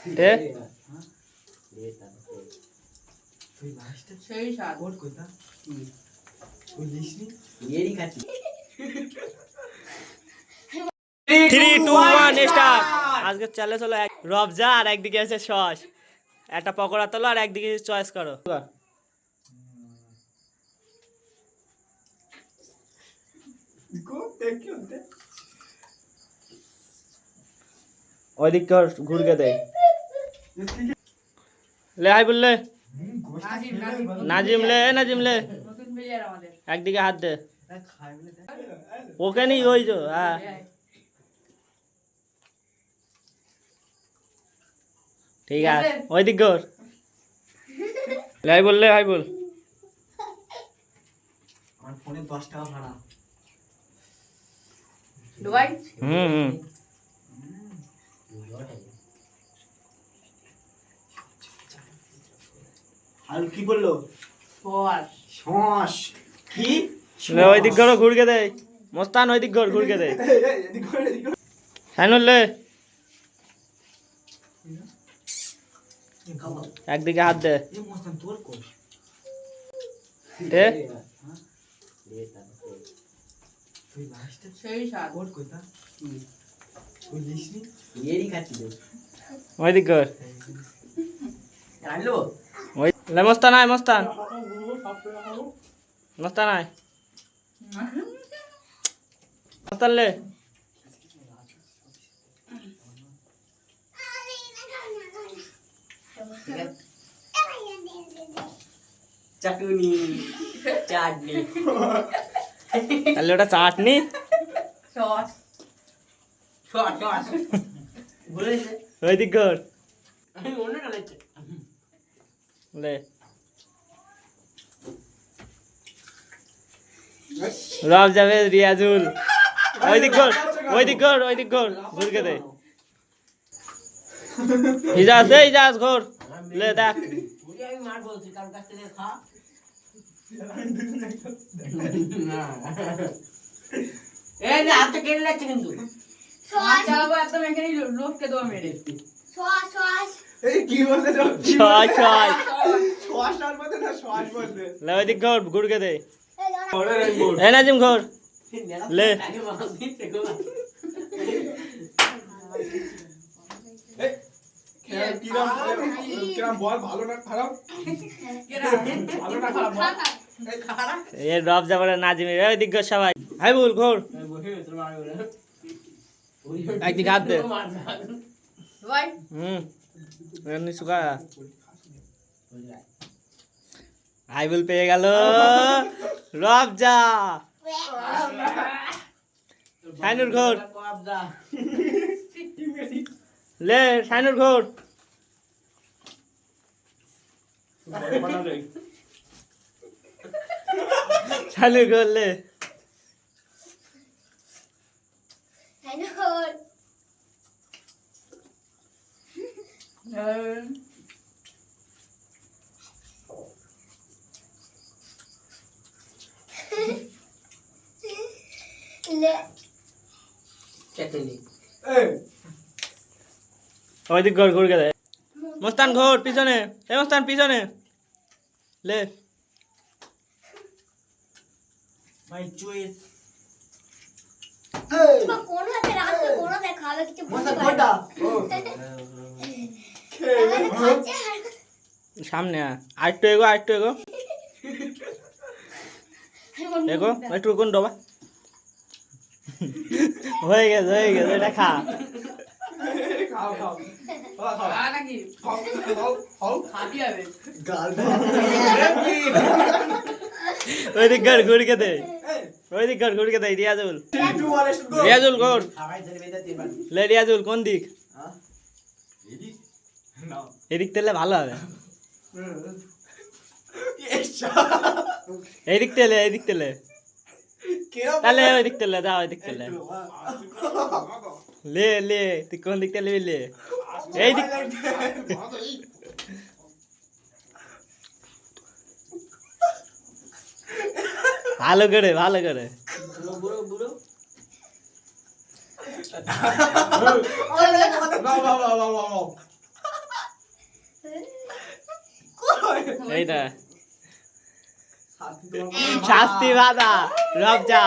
এ? Three two one start আজকে চলে চলো রবজা আর একদিকে আছে সস একটা পকোড়া তোলো আর একদিকে চয়েস করো। ওইদিক কর ঘুরকে দে। লে হাই বললে নাজিম লে এ নাজিম। লে একদিকে হাত দে। ওকে নি ওই তো হ্যাঁ। ঠিক আছে ওই দিক কর লে হাই বললে হাই বল। আমার ফোনে দশ টাকা ভাড়া। হুম হুম। আর কি বলল? শস কি? ওই দিক করো ঘুরকে দে। মস্তান ওই দিক কর ঘুরকে দে। করে, সাইনুল একদিকে হাত দে? ওই দিক কর ওই লে মস্তান আয় মস্তান। মস্তান আয়। মস্তান লে। চাটুনি চাটনি। তাহলে ওটা চাটনি? সস ওই দিক লে। রব যাবে রিয়াজুল। ওই দিক কর ওই দিক কর ওই দিক কর ঘুরকে দে ইজাজ দে ইজাজ ঘর। লে দেখ। এই যে কেটে যাচ্ছে কিন্তু। লোককে দেবো মেরে এই কি বলতে ছয় ছয়। শ্বাস বলতে না, শ্বাস বলতে। লে ঘর ঘুরকে দে। এ নাজিম ঘর। লে। আগে মাল দিতে গো। কিরাম- কিরাম- কিরাম বল, ভালো না খারাপ? ভালো না খারাপ বল? এই খারাপ? এ রব যাবে নাজিম ওই দিক সবাই। হাই বল ঘর। একদিকে হাত দে। হুম। এমনি সুকা আইবুল পেয়ে গেল। রবজা। সাইনুর ঘর। লে সাইনুর ঘর। সাইনুর ঘর লে। চাটনি এই, ওই দিক ঘর ঘুর গেলে মস্তান ঘর পিছনে এ মস্তান পিছনে লে my choice. কোন হাতে রাখবে কোন দেখাবে কিছু মস্তান বুঝতে কোনটা? সামনে আয়। আরেকটু এগো আরেকটু এগো। এগো একটু কোন ডবা হয়ে গেছে হয়ে গেছে এটা খা। ওই দিক ঘর ঘুরকে দে। এই, ওই দিক ঘর ঘুরকে দে রিয়াজুল। রিয়াজুল ঘর লে রিয়াজুল কোন দিক? হ্যাঁ? এদিক? তেলে ভালো হবে ইস, এইদিক তেলে এইদিক তেলে তাহলে বলে? ওই দিক তেলে যা ওই দিক তেলে। লে লে তুই কোন দিক তেলে লে এই দিক ভালো করে ভালো করে বুড়ো বুড়ো বুড়ো এইটা। শাস্তি তোমার রব বাদা